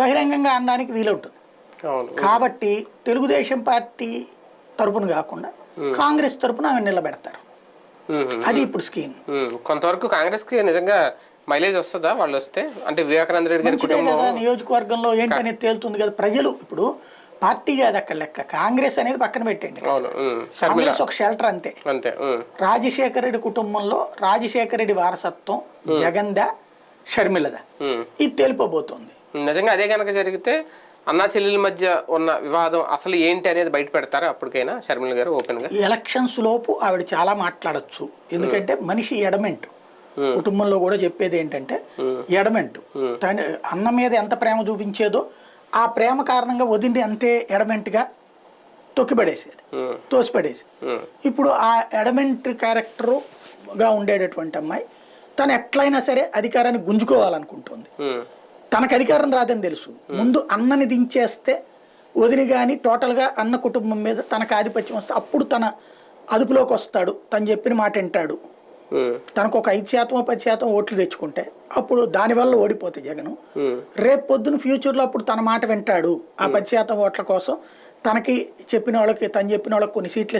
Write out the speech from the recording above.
బహిరంగంగా అనడానికి వీలుంటుంది కాబట్టి తెలుగుదేశం పార్టీ తరపున కాకుండా కాంగ్రెస్ తరపున ఆమె నిలబెడతారు. అది ఇప్పుడు స్కీమ్. కొంతవరకు కాంగ్రెస్కి నిజంగా మైలేజ్ వస్తుందా వాళ్ళు వస్తే? అంటే వివేకానంద రెడ్డి గారి మంచిదే కుటుంబం. కదా నియోజకవర్గంలో ఏంటనేది తేలుతుంది కదా. ప్రజలు ఇప్పుడు పార్టీ కాదు అక్కడ లెక్క. కాంగ్రెస్ అనేది పక్కన పెట్టండి. కాంగ్రెస్ ఒక షెల్టర్ అంతే. అంతే రాజశేఖర రెడ్డి కుటుంబంలో రాజశేఖర రెడ్డి వారసత్వం జగన్దా షర్మిలదా. ఇది తెలిపబోతోంది. నిజంగా అదే కనుక జరిగితే అన్నా చెల్లెల మధ్య ఉన్న వివాదం అసలు ఏంటి అనేది బయట పెడతారా అప్పటికైనా షర్మిల గారు ఓపెన్గా ఎలక్షన్స్ లోపు ఆవిడ చాలా మాట్లాడొచ్చు. ఎందుకంటే మనిషి ఎడమెంట్. కుటుంబంలో కూడా చెప్పేది ఏంటంటే ఎడమెంట్. తన అన్న మీద ఎంత ప్రేమ చూపించేదో ఆ ప్రేమ కారణంగా వదిలి అంతే ఎడమెంట్గా తొక్కిపడేసేది. తోసిపడేసి ఇప్పుడు ఆ ఎడమెంట్ క్యారెక్టరుగా ఉండేటటువంటి అమ్మాయి తను ఎట్లయినా సరే అధికారాన్ని గుంజుకోవాలనుకుంటుంది. తనకు అధికారం రాదని తెలుసు. ముందు అన్నని దించేస్తే వదిలి కానీ టోటల్గా అన్న కుటుంబం మీద తనకు ఆధిపత్యం వస్తే అప్పుడు తన అదుపులోకి వస్తాడు. తను చెప్పిన మాట వింటాడు. తనకు ఒక ఐదు శాతం పది శాతం ఓట్లు తెచ్చుకుంటే అప్పుడు దానివల్ల ఓడిపోతుంది జగన్. రేపు పొద్దున ఫ్యూచర్లో అప్పుడు తన మాట వింటాడు. ఆ పది శాతం ఓట్ల కోసం తనకి చెప్పిన వాళ్ళకి తను చెప్పిన వాళ్ళకి కొన్ని సీట్లు